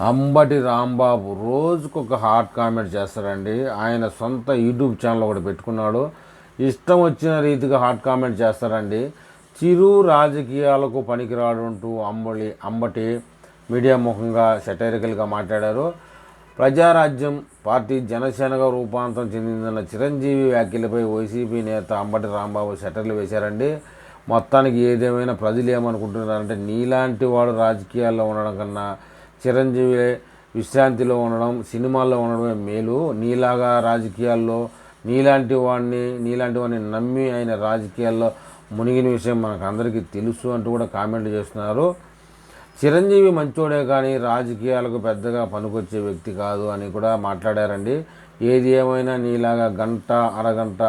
అంబటి రాంబాబు రోజుకు ఒక hot comment చేస్తారండి ఆయన సొంత యూట్యూబ్ ఛానల్ ఒకటి పెట్టుకున్నాడు. ఇష్టం వచ్చిన రీతిగా హాట్ కామెంట్ చేస్తారండి చిరు రాజకీయాలకు పనికిరాడుంటూ అంబలి అంబటి మీడియా ముఖంగా సెటైరికల్గా మాట్లాడారు. ప్రజారాజ్యం పార్టీ జనసేనగా రూపాంతరం చెందిందన్న చిరంజీవి వ్యాఖ్యలపై వైసీపీ నేత అంబటి రాంబాబు సెటర్లు వేశారండి. మొత్తానికి ఏదేమైనా ప్రజలు ఏమనుకుంటున్నారంటే నీలాంటి వాడు రాజకీయాల్లో ఉండడం కన్నా చిరంజీవి విశ్రాంతిలో ఉండడం సినిమాల్లో ఉండడమే మేలు. నీలాగా రాజకీయాల్లో నీలాంటి వాడిని నీలాంటి వాడిని నమ్మి ఆయన రాజకీయాల్లో మునిగిన విషయం మనకు అందరికీ తెలుసు అంటూ కూడా కామెంట్ చేస్తున్నారు. చిరంజీవి మంచోడే కానీ రాజకీయాలకు పెద్దగా పనికొచ్చే వ్యక్తి కాదు అని కూడా మాట్లాడారండి. ఏది ఏమైనా నీలాగా గంట అరగంట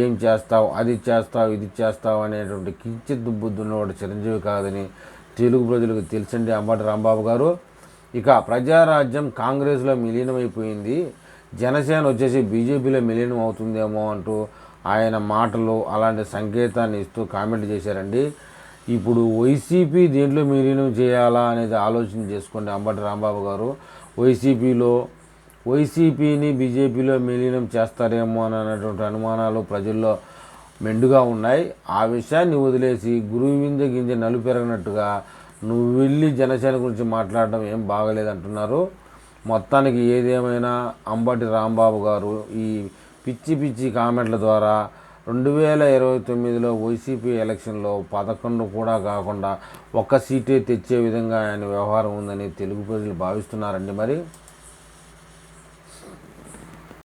ఏం చేస్తావు అది చేస్తావు ఇది చేస్తావు అనేటువంటి కించిత్ బుద్ధి ఉన్నవాడు చిరంజీవి కాదని తెలుగు ప్రజలకు తెలుసండి అంబటి రాంబాబు గారు. ఇక ప్రజారాజ్యం కాంగ్రెస్లో విలీనమైపోయింది జనసేన వచ్చేసి బీజేపీలో విలీనం అవుతుందేమో అంటూ ఆయన మాటలు అలాంటి సంకేతాన్ని ఇస్తూ కామెంట్ చేశారండి. ఇప్పుడు వైసీపీ దేంట్లో విలీనం చేయాలా అనేది ఆలోచన చేసుకోండి అంబటి రాంబాబు గారు వైసీపీలో వైసీపీని బీజేపీలో విలీనం చేస్తారేమో అనేటువంటి అనుమానాలు ప్రజల్లో మెండుగా ఉన్నాయి. ఆ విషయాన్ని వదిలేసి గురువింద గింజ నలుపెరగనట్టుగా నువ్వు వెళ్ళి జనసేన గురించి మాట్లాడడం ఏం బాగలేదంటున్నారు మొత్తానికి ఏదేమైనా అంబటి రాంబాబు గారు ఈ పిచ్చి పిచ్చి కామెంట్ల ద్వారా రెండు వేల ఇరవై తొమ్మిదిలో వైసీపీ ఎలక్షన్లో పదకొండు కూడా కాకుండా ఒక్క సీటే తెచ్చే విధంగా ఆయన వ్యవహారం ఉందని తెలుగు ప్రజలు భావిస్తున్నారండి మరి.